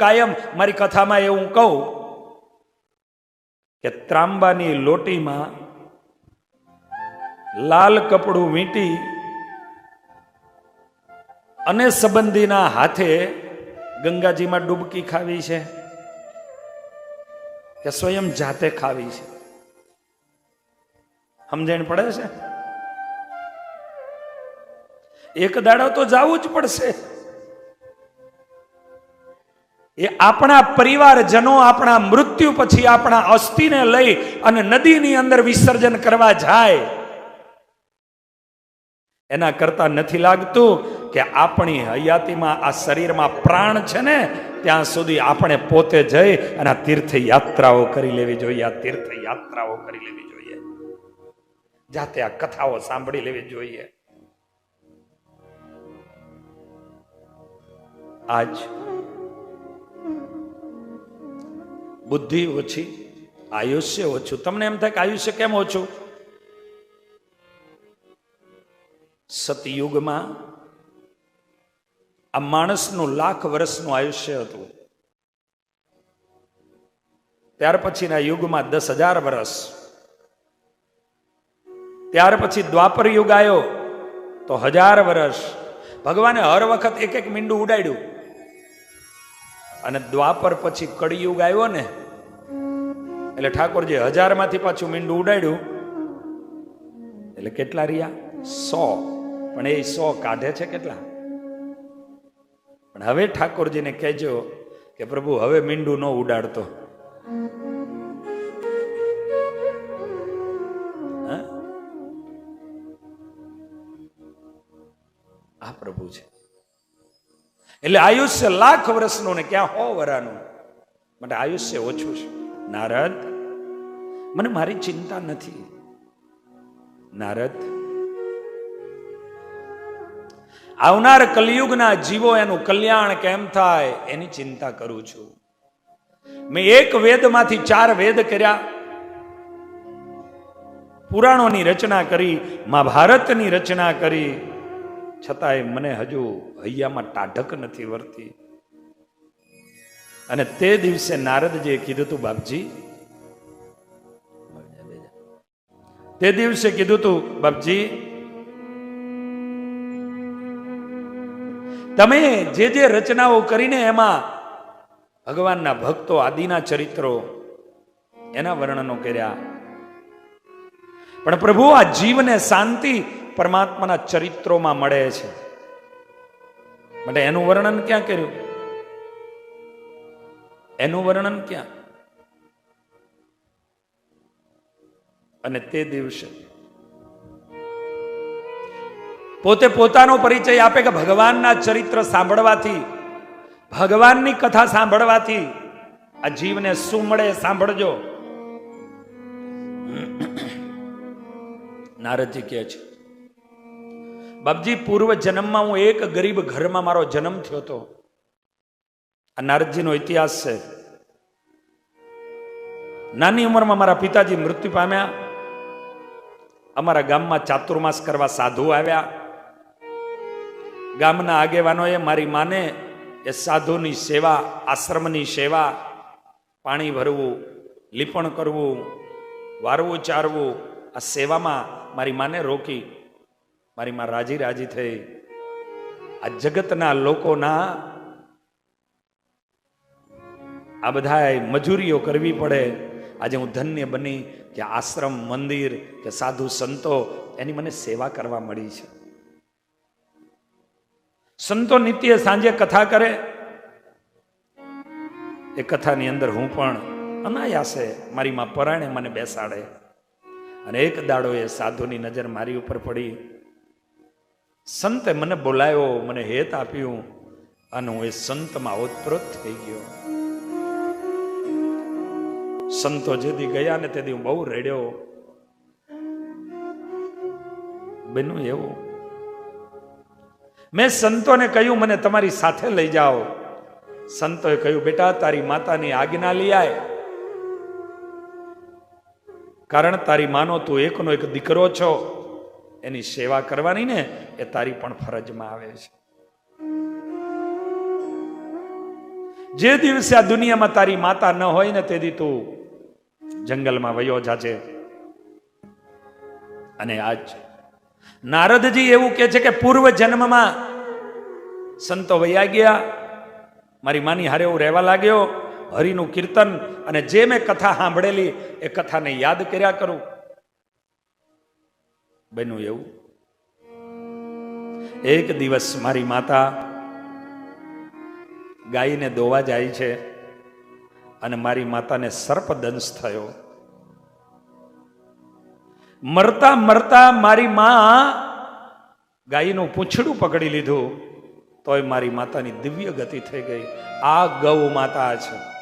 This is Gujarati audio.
કાયમ મારી કથામાં એવું કહું કે ત્રાંબાની લોટીમાં લાલ કપડું વીંટી અને સંબંધીના હાથે ગંગાજીમાં ડૂબકી ખાવી છે કે સ્વયં જાતે ખાવી છે. સમજણ પડે છે? એક દાડો તો જવું જ પડશે. એ આપણા પરિવારજનો આપણા મૃત્યુ પછી આપણા અસ્થિને લઈ અને નદીની અંદર વિસર્જન કરવા જાય. એના કરતા નથી લાગતું કે આપણી હયાતીમાં આ શરીરમાં પ્રાણ છે ને, ત્યાં સુધી આપણે પોતે જઈ અને તીર્થ યાત્રાઓ કરી લેવી જોઈએ, આ તીર્થ યાત્રાઓ કરી લેવી જોઈએ. જાતે આ કથાઓ સાંભળી લેવી જોઈએ. આજ બુદ્ધિ ઓછી, આયુષ્ય ઓછું. તમને એમ થાય કે આયુષ્ય કેમ ઓછું? સતયુગમાં આ માણસનું લાખ વર્ષનું આયુષ્ય હતું. ત્યાર પછીના યુગમાં દસ હજાર વર્ષ. ત્યાર પછી દ્વાપર યુગ આવ્યો તો હજાર વર્ષ. ભગવાને હર વખત એક એક મીંડું ઉડાડ્યું. અને દ્વાપર પછી કળિયુગ આવ્યો ને, એટલે ઠાકોરજી હજારમાંથી પાછું મીંડું ઉડાડ્યું. એટલે કેટલા રહ્યા? સો. પણ એ સો કાઢે છે કેટલા? પણ હવે ઠાકોરજીને કહેજો કે પ્રભુ, હવે મીંડું ન ઉડાડતો. એટલે આયુષ્ય લાખ વર્ષનું ને ક્યાં હો વરાનું? માટે આયુષ્ય ઓછું છે. નારદ, મને મારી ચિંતા નથી. નારદ, આવનાર કલયુગના જીવો એનું કલ્યાણ કેમ થાય એની ચિંતા કરું છું. મેં એક વેદમાંથી ચાર વેદ કર્યા. પુરાણોની રચના કરી, મહાભારતની રચના કરી છતાંય મને હજુ હૈયામાં ટાઢક નથી વર્તી. અને તે દિવસે નારદજીએ કીધું તું, બાપજી, તે દિવસે કીધું તું, બાપજી, તમે જે જે રચનાઓ કરીને એમાં ભગવાનના ભક્તો, આદિના ચરિત્રો એના વર્ણનો કર્યા. પણ પ્રભુ, આ જીવને શાંતિ પરમાત્માના ચરિત્રોમાં મળે છે. માટે એનું વર્ણન ક્યાં કર્યું? એનું વર્ણન ક્યાં? અને તે દિવસે પોતે પોતાનો પરિચય આપે કે ભગવાનના ચરિત્ર સાંભળવાથી, ભગવાનની કથા સાંભળવાથી આ જીવને શું મળે સાંભળજો. નારદજી કહે છે બાપજી, પૂર્વ જન્મમાં હું એક ગરીબ ઘરમાં મારો જન્મ થયો હતો. આ નારદજીનો ઇતિહાસ છે. નાની ઉંમરમાં મારા પિતાજી મૃત્યુ પામ્યા. અમારા ગામમાં ચાતુર્માસ કરવા સાધુ આવ્યા. ગામના આગેવાનોએ મારી માને એ સાધુની સેવા, આશ્રમની સેવા, પાણી ભરવું, લીપણ કરવું, વારવું, ચારવું, આ સેવામાં મારી માને રોકી. મારી માં રાજી રાજી થઈ. આ જગતના લોકોના આ બધા મજૂરીઓ કરવી પડે. આજે હું ધન્ય બની કે આશ્રમ, મંદિર, કે સાધુ સંતો, એની મને સેવા કરવા મળી છે. સંતો નિત્ય સાંજે કથા કરે. એ કથાની અંદર હું પણ અનાયાસે મારી માં પરાણે મને બેસાડે. અને એક દાડો એ સાધુની નજર મારી ઉપર પડી. સંતે મને બોલાયો, મને હેત આપ્યું અને હું એ સંતમાં ઓતપ્રોત થઈ ગયો. સંતો જેથી ગયા ને તેથી હું બહુ રેડ્યો. બન્યું એવું. મેં સંતોને કહ્યું, મને તમારી સાથે લઈ જાઓ. સંતોએ કહ્યું, બેટા, તારી માતાની આજ્ઞા લઈ આય. કારણ તારી માનો તું એકનો એક દીકરો છો. એની સેવા કરવાની ને એ તારી પણ ફરજમાં આવે છે. જે દિવસે આ દુનિયામાં તારી માતા ન હોય ને તેથી તું જંગલમાં વયો જાજે. અને આજ નારદજી એવું કે છે કે પૂર્વ જન્મમાં સંતો વયા ગયા. મારી માની હારે હું રહેવા લાગ્યો. હરિનું કીર્તન અને જે મેં કથા સાંભળેલી એ કથાને યાદ કર્યા કરું. બન્યું એવું? એક દિવસ મારી માતા ગાયને દોવા જાય છે અને મારી માતાને સર્પદંશ થયો. મરતા મરતા મારી માં ગાયનું પૂંછડું પકડી લીધું, તોય મારી માતાની દિવ્ય ગતિ થઈ ગઈ. આ ગૌ માતા છે.